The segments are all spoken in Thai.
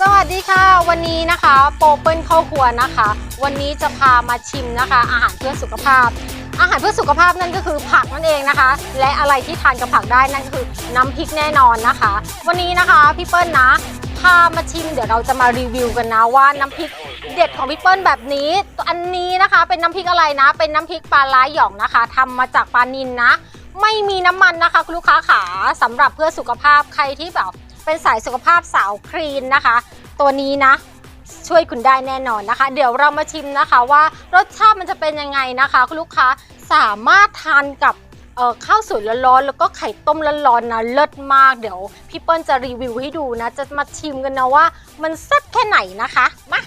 สวัสดีค่ะ วันนี้นะคะโปเปิลเข้าครัวนะคะ วันนี้จะพามาชิมนะคะ อาหารเพื่อสุขภาพ อาหารเพื่อสุขภาพนั่นก็คือผักนั่นเองนะคะ และอะไรที่ทานกับผักได้นั่นก็คือน้ำพริกแน่นอนนะคะ วันนี้นะคะพี่เปิ้ลนะพามาชิมเดี๋ยวเราจะมารีวิวกันนะว่าน้ำพริกเด็ดของพี่เปิ้ลแบบนี้ อันนี้นะคะเป็นน้ำพริกอะไรนะ เป็นน้ำพริกปลาล้าหยองนะคะทำมาจากปลานินนะ ไม่มีน้ำมันนะคะคุณลูกค้าขาสำหรับเพื่อสุขภาพใครที่แบบ เป็นสายสุขภาพสาวคลีนนะคะ ตัวนี้นะช่วยคุณได้แน่นอนนะคะ เดี๋ยวเรามาชิมนะคะว่ารสชาติมันจะเป็นยังไงนะคะคุณลูกค้าสามารถทานกับข้าวสวยร้อนๆแล้วก็ไข่ต้มร้อนๆนะเลิศมากเดี๋ยวพี่เปิ้ลจะรีวิวให้ดูนะ จะมาชิมกันนะว่ามันแซ่บแค่ไหนนะคะ มา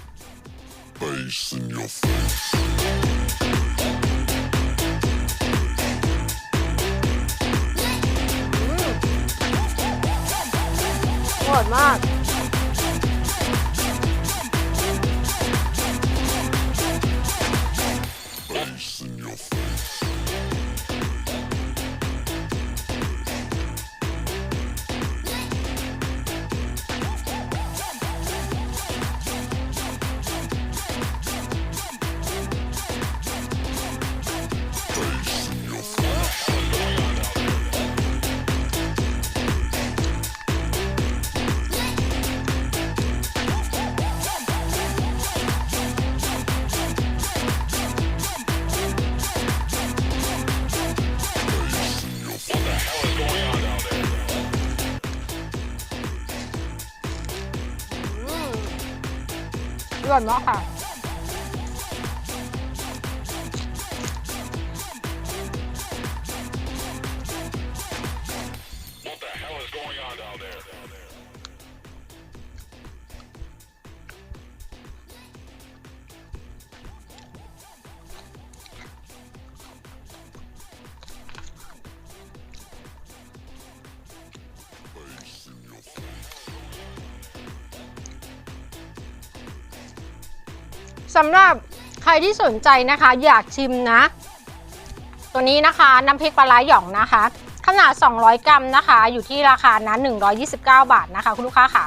ร่อยมาก อร่อย สำหรับใครที่สนใจนะคะ อยากชิมนะ ตัวนี้นะคะน้ำพริกปลาร้าหย่องนะคะ ขนาด 200 กรัมนะคะ อยู่ที่ราคานะ129 บาทนะคะ คุณลูกค้าขา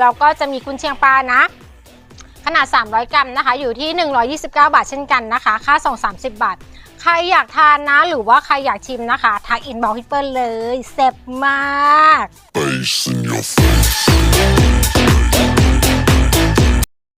แล้วก็จะมีกุนเชียงปลานะ ขนาด 300 กรัมนะคะ อยู่ที่ 129 บาทเช่นกันนะคะ ค่าส่ง30 บาท ใครอยากทานนะ หรือว่าใครอยากชิมนะคะทักอินบอกพี่เปิลเลยเซ็บมาก Face in your face.